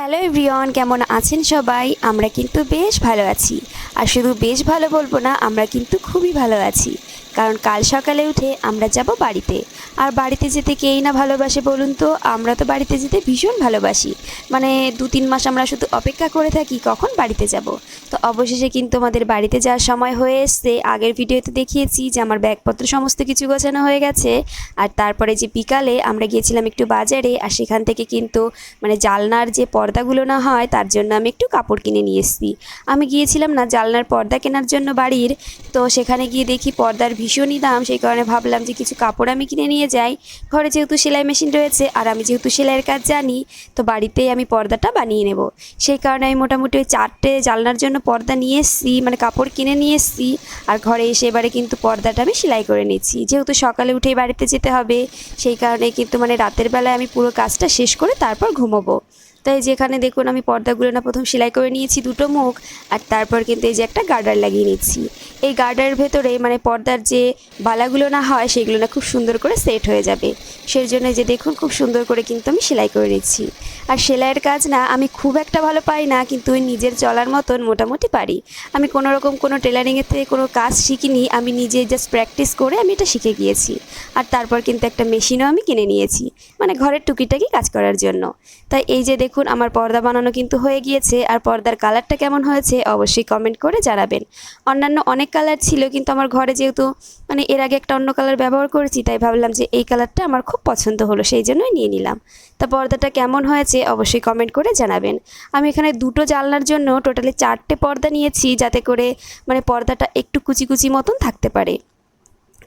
Hello everyone, কেমন আছেন সবাই? আমরা কিন্তু বেশ ভালো আছি। আর শুধু বেশ ভালো বলব না, আমরা কিন্তু খুবই ভালো আছি। কারণ কাল সকালে উঠে আমরা যাব বাড়িতে। আর বাড়িতে যেতে কেই না ভালোবাসে বলুন তো? আমরা তো বাড়িতে যেতে ভীষণ ভালোবাসি। মানে দু তিন মাস আমরা শুধু অপেক্ষা করে থাকি কখন বাড়িতে যাব। তো অবশেষে কিন্তু আমাদের বাড়িতে যাওয়ার সময় হয়ে এসছে। আগের ভিডিওতে দেখিয়েছি যে আমার ব্যাগপত্র সমস্ত কিছু গোছানো হয়ে গেছে। আর তারপরে যে বিকালে আমরা গিয়েছিলাম একটু বাজারে, আর সেখান থেকে কিন্তু মানে জালনার যে পর্দাগুলো না হয়, তার জন্য আমি একটু কাপড় কিনে নিয়ে এসেছি। আমি গিয়েছিলাম না জালনার পর্দা কেনার জন্য বাড়ির। তো সেখানে গিয়ে দেখি পর্দার ভীষণই দাম সেই কারণে ভাবলাম যে কিছু কাপড় আমি কিনে নিয়ে যাই। ঘরে যেহেতু সেলাই মেশিন রয়েছে আর আমি যেহেতু সেলাইয়ের কাজ জানি, তো বাড়িতেই আমি পর্দাটা বানিয়ে নেব। সেই কারণে আমি মোটামুটি ওই চারটে জালনার জন্য পর্দা নিয়ে এসেছি মানে কাপড় কিনে নিয়ে এসেছি। আর ঘরে এসে এবারে কিন্তু পর্দাটা আমি সেলাই করে নিচ্ছি যেহেতু সকালে উঠেই বাড়িতে যেতে হবে, সেই কারণে কিন্তু মানে রাতের বেলায় আমি পুরো কাজটা শেষ করে তারপর ঘুমোবো। তাই যেখানে দেখুন আমি পর্দাগুলো না, প্রথম সেলাই করে নিয়েছি দুটো মুখ আর তারপর কিন্তু এই যে একটা গার্ডার লাগিয়ে নিচ্ছি এই গার্ডারের ভেতরে মানে পর্দার যে বালাগুলো না হয়, সেগুলো না খুব সুন্দর করে সেট হয়ে যাবে। সেই জন্য যে দেখুন খুব সুন্দর করে কিন্তু আমি সেলাই করে নিচ্ছি আর সেলাইয়ের কাজ না, আমি খুব একটা ভালো পাই না, কিন্তু ওই নিজের চলার মতন মোটামুটি পারি। আমি কোনো রকম কোনো টেলারিংয়ের থেকে কোনো কাজ শিখিনি, আমি নিজে জাস্ট প্র্যাকটিস করে আমি এটা শিখে গিয়েছি। আর তারপর কিন্তু একটা মেশিনও আমি কিনে নিয়েছি মানে ঘরের টুকিটাকি কাজ করার জন্য। তাই এই যে দেখুন আমার পর্দা বানানো কিন্তু হয়ে গিয়েছে। আর পর্দার কালারটা কেমন হয়েছে অবশ্যই কমেন্ট করে জানাবেন। অন্যান্য অনেক কালার ছিল, কিন্তু আমার ঘরে যেহেতু মানে এর আগে একটা অন্য কালার ব্যবহার করেছি, তাই ভাবলাম যে এই কালারটা আমার খুব পছন্দ হলো, সেই জন্যই নিয়ে নিলাম। তা পর্দাটা কেমন হয়েছে অবশ্যই কমেন্ট করে জানাবেন। আমি এখানে দুটো জানলার জন্য টোটালি চারটে পর্দা নিয়েছি, যাতে করে মানে পর্দাটা একটু কুচি কুচি মতন থাকতে পারে।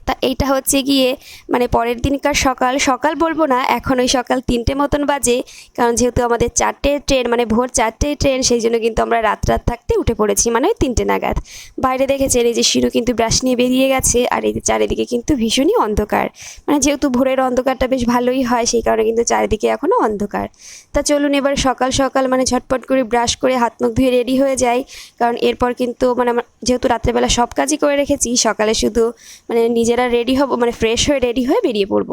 তা এইটা হচ্ছে গিয়ে মানে পরের দিনকার সকাল সকাল বলব না, এখন ওই সকাল তিনটে মতন বাজে, কারণ যেহেতু আমাদের চারটে ট্রেন মানে ভোর চারটে ট্রেন, সেই জন্য কিন্তু আমরা রাত রাত থাকতে উঠে পড়েছি মানে ওই তিনটে নাগাদ। বাইরে দেখেছেন এই যে শিরু কিন্তু ব্রাশ নিয়ে বেরিয়ে গেছে, আর এই চারিদিকে কিন্তু ভীষণই অন্ধকার। মানে যেহেতু ভোরের অন্ধকারটা বেশ ভালোই হয়, সেই কারণে কিন্তু চারিদিকে এখনও অন্ধকার। তা চলুন এবার সকাল সকাল মানে ঝটপট করে ব্রাশ করে হাত মুখ ধুয়ে রেডি হয়ে যাই, কারণ এরপর কিন্তু মানে যেহেতু রাত্রেবেলা সব কাজই করে রেখেছি, সকালে শুধু মানে নিজেরা রেডি হব মানে ফ্রেশ হয়ে রেডি হয়ে বেরিয়ে পড়ব।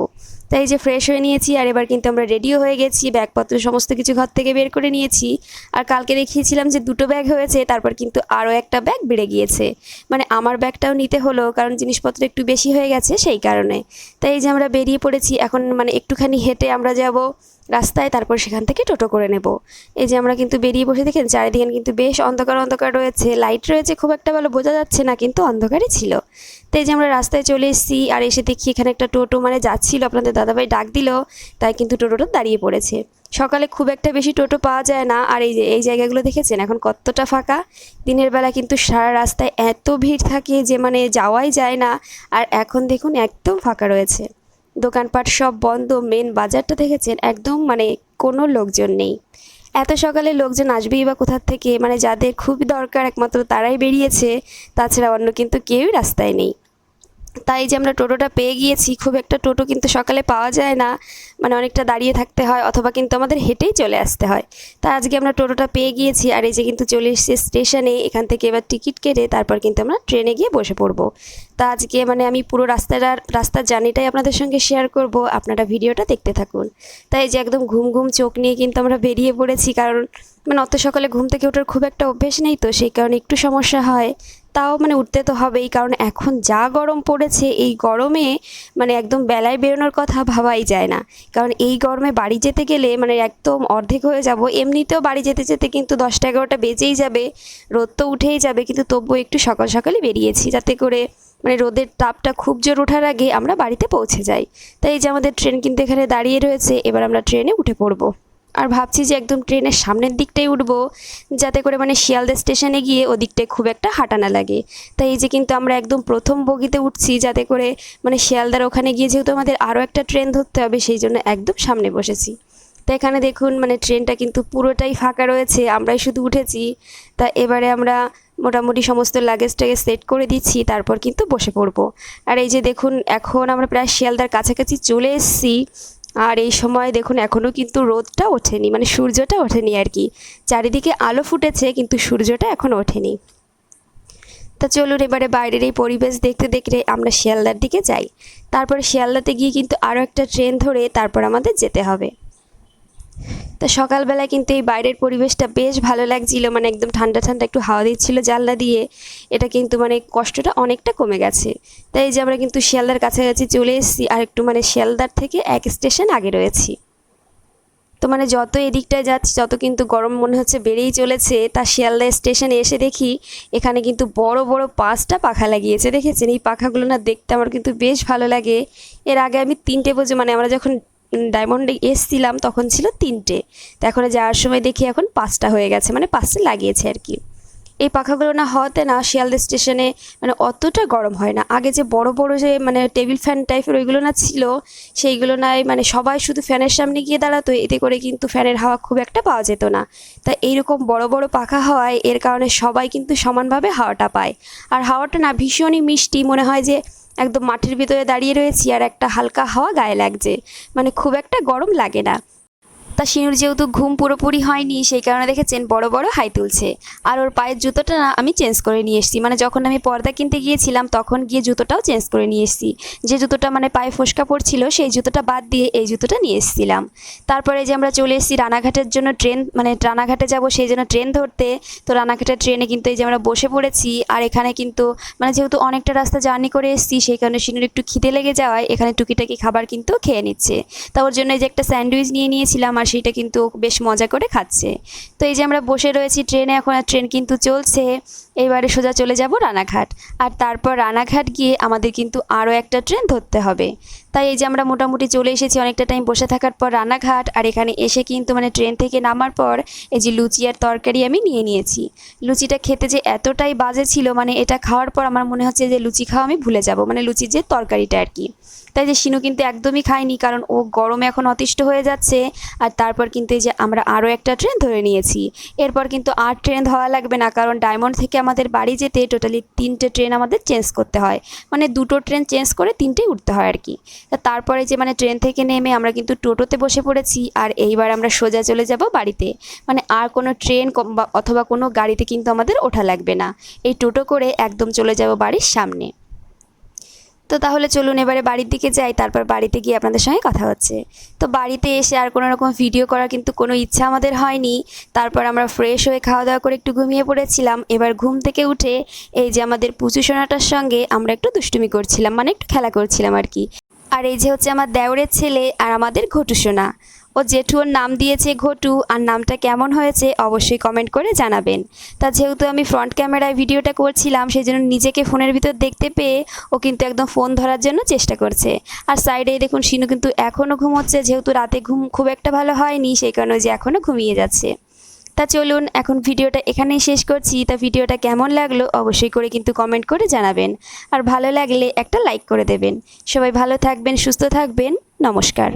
তাই যে ফ্রেশ হয়ে নিয়েছি, আর এবার কিন্তু আমরা রেডিও হয়ে গেছি, ব্যাগপত্র সমস্ত কিছু ঘর থেকে বের করে নিয়েছি। আর কালকে দেখিয়েছিলাম যে দুটো ব্যাগ হয়েছে, তারপর কিন্তু আরও একটা ব্যাগ বেড়ে গিয়েছে। মানে আমার ব্যাগটাও নিতে হলো, কারণ জিনিসপত্র একটু বেশি হয়ে গেছে সেই কারণে। তাই যে আমরা বেরিয়ে পড়েছি, এখন মানে একটুখানি হেঁটে আমরা যাব। রাস্তায় তারপর সেখান থেকে টোটো করে নেব। এই যে আমরা কিন্তু বেরিয়ে বসে দেখেন, চারিদিকে কিন্তু বেশ অন্ধকার অন্ধকার রয়েছে। লাইট রয়েছে, খুব একটা ভালো বোঝা যাচ্ছে না, কিন্তু অন্ধকারই ছিল। তো এই যে আমরা রাস্তায় চলে এসেছি, আর এসে দেখি এখানে একটা টোটো মানে যাচ্ছিল, আপনাদের দাদাভাই ডাক দিল, তাই কিন্তু টোটোটা দাঁড়িয়ে পড়েছে। সকালে খুব একটা বেশি টোটো পাওয়া যায় না, আর এই যে, এই জায়গাগুলো দেখেছেন? এখন কতটা ফাঁকা। দিনের বেলা কিন্তু সারা রাস্তায় এত ভিড় থাকে যে মানে যাওয়াই যায় না, আর এখন দেখুন একদম ফাঁকা রয়েছে। দোকানপাট সব বন্ধ মেন বাজারটা দেখেছেন? একদম মানে কোনো লোকজন নেই। এত সকালে লোকজন আসবেই বা কোথার থেকে? মানে যাদের খুব দরকার একমাত্র তারাই বেরিয়েছে, তাছাড়া অন্য কিন্তু কেউই রাস্তায় নেই। তাই যে আমরা টোটোটা পেয়ে গিয়েছি, খুব একটা টোটো কিন্তু সকালে পাওয়া যায় না। মানে অনেকটা দাঁড়িয়ে থাকতে হয়, অথবা কিন্তু আমাদের হেঁটেই চলে আসতে হয়। তা আজকে আমরা টোটোটা পেয়ে গিয়েছি, আর এই যে কিন্তু চলে এসেছি স্টেশনে, এখান থেকে এবার টিকিট কেটে তারপর কিন্তু আমরা ট্রেনে গিয়ে বসে পড়ব। তা আজকে মানে আমি পুরো রাস্তাটার রাস্তার জার্নিটাই আপনাদের সঙ্গে শেয়ার করব, আপনারা ভিডিওটা দেখতে থাকুন। তাই যে একদম ঘুম ঘুম চোখ নিয়ে কিন্তু আমরা বেরিয়ে পড়েছি, কারণ মানে অত সকালে ঘুম থেকে ওঠার খুব একটা অভ্যেস নেই তো, সেই কারণে একটু সমস্যা হয়। তাও মানে উঠতে তো হবেই, কারণ এখন যা গরম পড়েছে, এই গরমে মানে একদম বেলায় বেরোনোর কথা ভাবাই যায় না। কারণ এই গরমে বাড়ি যেতে গেলে মানে একদম অর্ধেক হয়ে যাব, এমনিতেও বাড়ি যেতে যেতে কিন্তু দশটা এগারোটা বেজেই যাবে, রোদ তো উঠেই যাবে, কিন্তু তবুও একটু সকাল সকালে বেরিয়েছি, যাতে করে মানে রোদের তাপটা খুব জোর ওঠার আগে আমরা বাড়িতে পৌঁছে যাই। তাই যে আমাদের ট্রেন কিন্তু এখানে দাঁড়িয়ে রয়েছে, এবার আমরা ট্রেনে উঠে পড়ব। আর ভাবছি যে একদম ট্রেনের সামনের দিকটাই উঠবো, যাতে করে মানে শিয়ালদা স্টেশনে গিয়ে ওদিকটায় খুব একটা হাঁটা না লাগে। তাই এই যে কিন্তু আমরা একদম প্রথম বগিতে উঠছি, যাতে করে মানে শিয়ালদার ওখানে গিয়ে যেহেতু আমাদের আরও একটা ট্রেন ধরতে হবে, সেই জন্য একদম সামনে বসেছি। তো এখানে দেখুন মানে ট্রেনটা কিন্তু পুরোটাই ফাঁকা রয়েছে, আমরাই শুধু উঠেছি। তা এবারে আমরা মোটামুটি সমস্ত লাগেজটাকে সেট করে দিচ্ছি, তারপর কিন্তু বসে পড়ব। আর এই যে দেখুন, এখন আমরা প্রায় শিয়ালদার কাছাকাছি চলে এসেছি। আর এই সময় দেখুন এখনও কিন্তু রোদটা ওঠেনি মানে সূর্যটা ওঠেনি আর কি। চারিদিকে আলো ফুটেছে, কিন্তু সূর্যটা এখনও ওঠেনি। তা চলুন এবারে বাইরের এই পরিবেশ দেখতে দেখতে আমরা শিয়ালদার দিকে যাই। তারপরে শিয়ালদাতে গিয়ে কিন্তু আরও একটা ট্রেন ধরে তারপর আমাদের যেতে হবে। তো সকালবেলায় কিন্তু এই বাইরের পরিবেশটা বেশ ভালো লাগছিল মানে একদম ঠান্ডা ঠান্ডা একটু হাওয়া দিচ্ছিল জানলা দিয়ে। এটা কিন্তু মানে কষ্টটা অনেকটা কমে গেছে। তাই এই যে আমরা কিন্তু শিয়ালদার কাছাকাছি চলে এসেছি, আর একটু মানে শিয়ালদার থেকে এক স্টেশন আগে রয়েছি। তো মানে যত এদিকটায় যাচ্ছি তত কিন্তু গরম মনে হচ্ছে বেড়েই চলেছে, তা শিয়ালদা স্টেশনে এসে দেখি এখানে কিন্তু বড় বড় পাঁচটা পাখা লাগিয়েছে, দেখেছেন? এই পাখাগুলো না দেখতে আমার কিন্তু বেশ ভালো লাগে। এর আগে আমি তিনটে বোঝে মানে আমরা যখন ডায়মন্ডে এসছিলাম, তখন ছিল তিনটে। তো এখন যাওয়ার সময় দেখি এখন পাঁচটা হয়ে গেছে মানে পাঁচটা লাগিয়েছে আর কি। এই পাখাগুলো না হওয়াতে না শিয়ালদা স্টেশনে মানে অতটা গরম হয় না। আগে যে বড় বড় যে মানে টেবিল ফ্যান টাইপের ওইগুলো না ছিল, সেইগুলো নাই মানে সবাই শুধু ফ্যানের সামনে গিয়ে দাঁড়াতো, এতে করে কিন্তু ফ্যানের হাওয়া খুব একটা পাওয়া যেত না। তা এইরকম বড় বড় পাখা হওয়ায় এর কারণে সবাই কিন্তু সমানভাবে হাওয়াটা পায়। আর হাওয়াটা না ভীষণই মিষ্টি, মনে হয় যে একদম মাঠের ভিতরে দাঁড়িয়ে রয়েছি আর একটা হালকা হাওয়া গায়ে লাগছে। মানে খুব একটা গরম লাগে না। তা শিনুর যেহেতু ঘুম পুরোপুরি হয়নি, সেই কারণে দেখেছেন বড় বড় হাই তুলছে। আর ওর পায়ের জুতোটা না আমি চেঞ্জ করে নিয়ে এসেছি। মানে যখন আমি পর্দা কিনতে গিয়েছিলাম, তখন গিয়ে জুতোটাও চেঞ্জ করে নিয়ে এসেছি। যে জুতোটা মানে পায়ে ফোসকা পড়ছিল, সেই জুতোটা বাদ দিয়ে এই জুতোটা নিয়ে এসেছিলাম। তারপরে যে আমরা চলে এসেছি রানাঘাটের জন্য ট্রেন মানে রানাঘাটে যাব, সেই জন্য ট্রেন ধরতে। তো রানাঘাটের ট্রেনে কিন্তু এই যে আমরা বসে পড়েছি, আর এখানে কিন্তু মানে যেহেতু অনেকটা রাস্তা জার্নি করে এসেছি, সেই কারণে শিনুর একটু খিদে লেগে যাওয়ায়, এখানে টুকিটাকি খাবার কিন্তু খেয়ে নিচ্ছে। তা ওর জন্য এই যে একটা স্যান্ডউইচ নিয়ে নিয়েছিলাম, আর সেইটা কিন্তু বেশ মজা করে খাচ্ছে। তো এই যে আমরা বসে রয়েছি ট্রেনে, এখন আর ট্রেন কিন্তু চলছে। এবারে সোজা চলে যাব রানাঘাট। আর তারপর রানাঘাট গিয়ে আমাদের কিন্তু আরও একটা ট্রেন ধরতে হবে। তাই এই যে আমরা মোটামুটি চলে এসেছি, অনেকটা টাইম বসে থাকার পর রানাঘাট। আর এখানে এসে কিন্তু মানে ট্রেন থেকে নামার পর এই যে লুচি আর তরকারি আমি নিয়ে নিয়েছি। লুচিটা খেতে যে এতটাই বাজে ছিল মানে এটা খাওয়ার পর আমার মনে হচ্ছে যে লুচি খাওয়া আমি ভুলে যাব। মানে লুচির যে তরকারিটা আর কি। তাই যে শিনু কিন্তু একদমই খায়নি, কারণ ও গরমে এখন অতিষ্ঠ হয়ে যাচ্ছে। আর তারপর কিন্তু এই যে আমরা আরও একটা ট্রেন ধরে নিয়েছি। এরপর কিন্তু আর ট্রেন ধরা লাগবে না, কারণ ডায়মন্ড থেকে আমাদের বাড়ি যেতে টোটালি তিনটে ট্রেন আমাদের চেঞ্জ করতে হয়। মানে দুটো ট্রেন চেঞ্জ করে তিনটেই উঠতে হয় আর কি। তারপরে যে মানে ট্রেন থেকে নেমে আমরা কিন্তু টোটোতে বসে পড়েছি, আর এইবার আমরা সোজা চলে যাব বাড়িতে। মানে আর কোনো ট্রেন অথবা কোনো গাড়িতে কিন্তু আমাদের ওঠা লাগবে না। এই টোটো করে একদম চলে যাব বাড়ির সামনে। তো তাহলে চলুন এবারে বাড়ির দিকে যাই, তারপর বাড়িতে গিয়ে আপনাদের সঙ্গে কথা হচ্ছে। তো বাড়িতে এসে আর কোনো রকম ভিডিও করার কিন্তু কোনো ইচ্ছা আমাদের হয়নি। তারপর আমরা ফ্রেশ হয়ে খাওয়া দাওয়া করে একটু ঘুমিয়ে পড়েছিলাম। এবার ঘুম থেকে উঠে এই যে আমাদের পুজো সোনাটার সঙ্গে আমরা একটু দুষ্টুমি করছিলাম মানে একটু খেলা করছিলাম আর কি। আর এই যে হচ্ছে আমার দেওরের ছেলে আর আমাদের ঘটু সোনা। ও জেঠু ওর নাম দিয়েছে ঘটু, আর নামটা কেমন হয়েছে অবশ্যই কমেন্ট করে জানাবেন। তা যেহেতু আমি ফ্রন্ট ক্যামেরায় ভিডিওটা করছিলাম সেই জন্য নিজেকে ফোনের ভিতর দেখতে পেয়ে ও কিন্তু একদম ফোন ধরার জন্য চেষ্টা করছে। আর সাইডে দেখুন, শিনু কিন্তু এখনও ঘুমোচ্ছে, যেহেতু রাতে ঘুম খুব একটা ভালো হয়নি, সেই কারণে যে এখনও ঘুমিয়ে যাচ্ছে। তা চলুন, এখন ভিডিওটা এখানেই শেষ করছি। তা ভিডিওটা কেমন লাগল অবশ্যই করে কিন্তু কমেন্ট করে জানাবেন। আর ভালো লাগলে একটা লাইক করে দেবেন। সবাই ভালো থাকবেন, সুস্থ থাকবেন। নমস্কার।